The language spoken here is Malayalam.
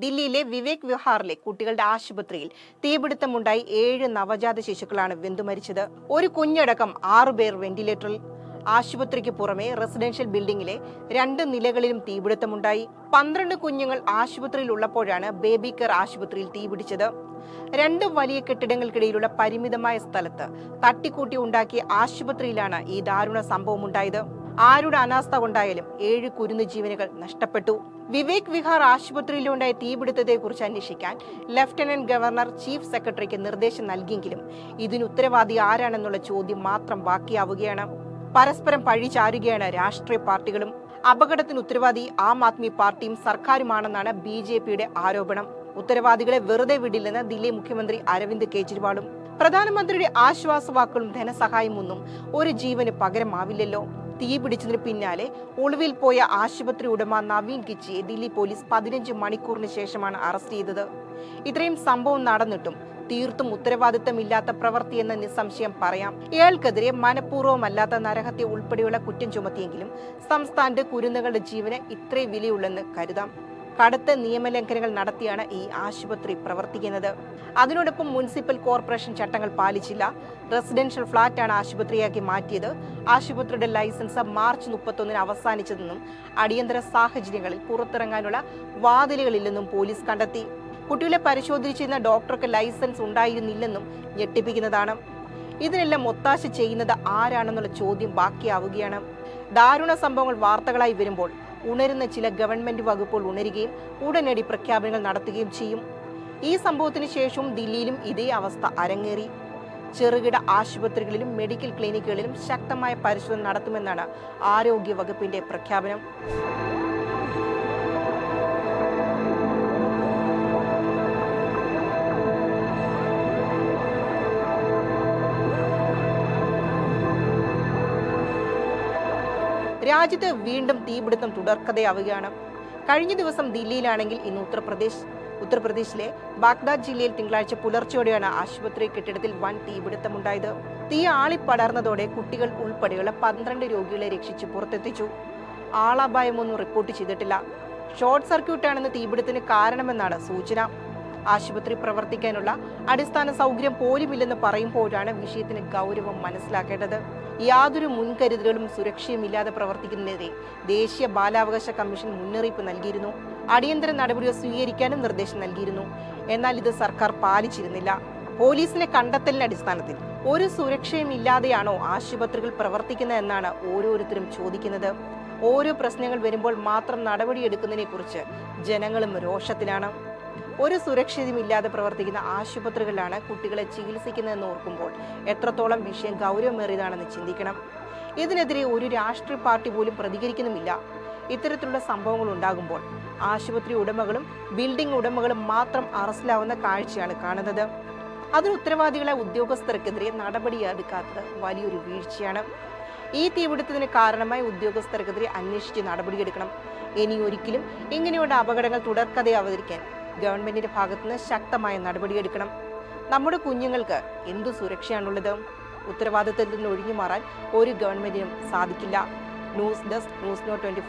ദില്ലിയിലെ വിവേക് വിഹാറിലെ കുട്ടികളുടെ ആശുപത്രിയിൽ തീപിടുത്തമുണ്ടായി ഏഴ് നവജാത ശിശുക്കളാണ് വെന്തു മരിച്ചത്. ഒരു കുഞ്ഞടക്കം ആറുപേർ വെന്റിലേറ്ററിൽ. ആശുപത്രിക്ക് പുറമെ റെസിഡൻഷ്യൽ ബിൽഡിംഗിലെ രണ്ട് നിലകളിലും തീപിടുത്തമുണ്ടായി. പന്ത്രണ്ട് കുഞ്ഞുങ്ങൾ ആശുപത്രിയിൽ ഉള്ളപ്പോഴാണ് ബേബി കെയർ ആശുപത്രിയിൽ തീപിടിച്ചത്. രണ്ട് വലിയ കെട്ടിടങ്ങൾക്കിടയിലുള്ള പരിമിതമായ സ്ഥലത്ത് തട്ടിക്കൂട്ടി ഉണ്ടാക്കിയ ആശുപത്രിയിലാണ് ഈ ദാരുണ സംഭവം ഉണ്ടായത് ആരുടെ അനാസ്ഥ കൊണ്ടായാലും ഏഴ് കുരുന്ന് ജീവനുകൾ നഷ്ടപ്പെട്ടു. വിവേക് വിഹാർ ആശുപത്രിയിലുണ്ടായ തീപിടുത്തത്തെക്കുറിച്ച് അന്വേഷിക്കാൻ ലഫ്റ്റനന്റ് ഗവർണർ ചീഫ് സെക്രട്ടറിക്ക് നിർദ്ദേശം നൽകിയെങ്കിലും ഇതിന് ഉത്തരവാദി ആരാണെന്നുള്ള ചോദ്യം മാത്രം ബാക്കിയാവുകയാണ്. പരസ്പരം പഴി ചാരുകയാണ് രാഷ്ട്രീയ പാർട്ടികളും. അപകടത്തിന് ഉത്തരവാദി ആം ആദ്മി പാർട്ടിയും സർക്കാരുമാണെന്നാണ് ബി ജെ പിയുടെ ആരോപണം. ഉത്തരവാദികളെ വെറുതെ വിടില്ലെന്ന് ദില്ലി മുഖ്യമന്ത്രി അരവിന്ദ് കെജ്രിവാളും. പ്രധാനമന്ത്രിയുടെ ആശ്വാസവാക്കുകളും ധനസഹായമൊന്നും ഒരു ജീവന് പകരമാവില്ലല്ലോ. തീ പിടിച്ചതിന് പിന്നാലെ ഒളിവിൽ പോയ ആശുപത്രി ഉടമ നവീൻ കിച്ചിയെ ദില്ലി പോലീസ് പതിനഞ്ച് മണിക്കൂറിന് ശേഷമാണ് അറസ്റ്റ് ചെയ്തത്. ഇത്രയും സംഭവം നടന്നിട്ടും തീർത്തും ഉത്തരവാദിത്തമില്ലാത്ത പ്രവൃത്തിയെന്ന് നിസ്സംശയം പറയാം. ഇയാൾക്കെതിരെ മനഃപൂർവമല്ലാത്ത നരഹത്യ ഉൾപ്പെടെയുള്ള കുറ്റം ചുമത്തിയെങ്കിലും സംസ്ഥാനത്തെ കുരുന്നുകളുടെ ജീവന് ഇത്രയും വിലയുള്ളെന്ന് കരുതാം. കടുത്ത നിയമലംഘനങ്ങൾ നടത്തിയാണ് ഈ ആശുപത്രി പ്രവർത്തിക്കുന്നത്. അതിനോടൊപ്പം മുനിസിപ്പൽ കോർപ്പറേഷൻ ചട്ടങ്ങൾ പാലിച്ചില്ല. റെസിഡൻഷ്യൽ ഫ്ളാറ്റാണ് ആശുപത്രിയാക്കി മാറ്റിയത്. ആശുപത്രിയുടെ ലൈസൻസ് മാർച്ച് മുപ്പത്തൊന്നിന് അവസാനിച്ചതെന്നും അടിയന്തര സാഹചര്യങ്ങളിൽ പുറത്തിറങ്ങാനുള്ള വാതിലുകളില്ലെന്നും പോലീസ് കണ്ടെത്തി. കുട്ടികളെ പരിശോധിച്ചിരുന്ന ഡോക്ടർക്ക് ലൈസൻസ് ഉണ്ടായിരുന്നില്ലെന്നും ഞെട്ടിപ്പിക്കുന്നതാണ്. ഇതിനെല്ലാം ഒത്താശ ചെയ്യുന്നത് ആരാണെന്നുള്ള ചോദ്യം ബാക്കിയാവുകയാണ്. ദാരുണ സംഭവങ്ങൾ വാർത്തകളായി വരുമ്പോൾ ഉണരുന്ന ചില ഗവൺമെന്റ് വകുപ്പുകൾ ഉണരുകയും ഉടനടി പ്രഖ്യാപനങ്ങൾ നടത്തുകയും ചെയ്യും. ഈ സംഭവത്തിന് ശേഷവും ദില്ലിയിലും ഇതേ അവസ്ഥ അരങ്ങേറി. ചെറുകിട ആശുപത്രികളിലും മെഡിക്കൽ ക്ലിനിക്കുകളിലും ശക്തമായ പരിശോധന നടത്തുമെന്നാണ് ആരോഗ്യ വകുപ്പിന്റെ പ്രഖ്യാപനം. രാജ്യത്ത് വീണ്ടും തീപിടുത്തം തുടർക്കഥയാവുകയാണ്. കഴിഞ്ഞ ദിവസം ദില്ലിയിലാണെങ്കിൽ ഇന്ന് ഉത്തർപ്രദേശ് ഉത്തർപ്രദേശിലെ ബാഗ്ദാദ് ജില്ലയിൽ തിങ്കളാഴ്ച പുലർച്ചെയോടെയാണ് ആശുപത്രി കെട്ടിടത്തിൽ വൻ തീപിടുത്തമുണ്ടായത്. തീ ആളിപ്പടർന്നതോടെ കുട്ടികൾ ഉൾപ്പെടെയുള്ള പന്ത്രണ്ട് രോഗികളെ രക്ഷിച്ച് പുറത്തെത്തിച്ചു. ആളപായമൊന്നും റിപ്പോർട്ട് ചെയ്തിട്ടില്ല. ഷോർട്ട് സർക്യൂട്ടാണെന്ന് തീപിടുത്തിന് കാരണമെന്നാണ് സൂചന. ആശുപത്രി പ്രവർത്തിക്കാനുള്ള അടിസ്ഥാന സൗകര്യം പോലുമില്ലെന്ന് പറയുമ്പോഴാണ് വിഷയത്തിന് ഗൗരവം മനസ്സിലാക്കേണ്ടത്. യാതൊരു മുൻകരുതലുകളും സുരക്ഷയും ഇല്ലാതെ പ്രവർത്തിക്കുന്നതിനെതിരെ ദേശീയ ബാലാവകാശ കമ്മീഷൻ മുന്നറിയിപ്പ് നൽകിയിരുന്നു. അടിയന്തര നടപടികൾ സ്വീകരിക്കാനും നിർദ്ദേശം നൽകിയിരുന്നു. എന്നാൽ ഇത് സർക്കാർ പാലിച്ചിരുന്നില്ല. പോലീസിന്റെ കണ്ടെത്തലിന്റെ അടിസ്ഥാനത്തിൽ ഒരു സുരക്ഷയും ഇല്ലാതെയാണോ ആശുപത്രികൾ പ്രവർത്തിക്കുന്നത് എന്നാണ് ഓരോരുത്തരും ചോദിക്കുന്നത്. ഓരോ പ്രശ്നങ്ങൾ വരുമ്പോൾ മാത്രം നടപടിയെടുക്കുന്നതിനെ കുറിച്ച് ജനങ്ങളും രോഷത്തിലാണ്. ഒരു സുരക്ഷിതയും ഇല്ലാതെ പ്രവർത്തിക്കുന്ന ആശുപത്രികളിലാണ് കുട്ടികളെ ചികിത്സിക്കുന്നതെന്ന് ഓർക്കുമ്പോൾ എത്രത്തോളം വിഷയം ഗൗരവമേറിയതാണെന്ന് ചിന്തിക്കണം. ഇതിനെതിരെ ഒരു രാഷ്ട്രീയ പാർട്ടി പോലും പ്രതികരിക്കുന്നുമില്ല. ഇത്തരത്തിലുള്ള സംഭവങ്ങൾ ഉണ്ടാകുമ്പോൾ ആശുപത്രി ഉടമകളും ബിൽഡിംഗ് ഉടമകളും മാത്രം അറസ്റ്റിലാവുന്ന കാഴ്ചയാണ് കാണുന്നത്. അതിന് ഉത്തരവാദികളെ ഉദ്യോഗസ്ഥർക്കെതിരെ നടപടിയെടുക്കാത്തത് വലിയൊരു വീഴ്ചയാണ്. ഈ തീപിടുത്തത്തിന് കാരണമായി ഉദ്യോഗസ്ഥർക്കെതിരെ അന്വേഷിച്ച് നടപടിയെടുക്കണം. ഇനി ഒരിക്കലും ഇങ്ങനെയുള്ള അപകടങ്ങൾ തുടർക്കഥയാവാതിരിക്കാൻ ഗവൺമെന്റിന്റെ ഭാഗത്തുനിന്ന് ശക്തമായ നടപടിയെടുക്കണം. നമ്മുടെ കുഞ്ഞുങ്ങൾക്ക് എന്തു സുരക്ഷയാണുള്ളത്? ഉത്തരവാദിത്തത്തിൽ നിന്ന് ഒഴിഞ്ഞു മാറാൻ ഒരു ഗവൺമെന്റിനും സാധിക്കില്ല. News desk news no twenty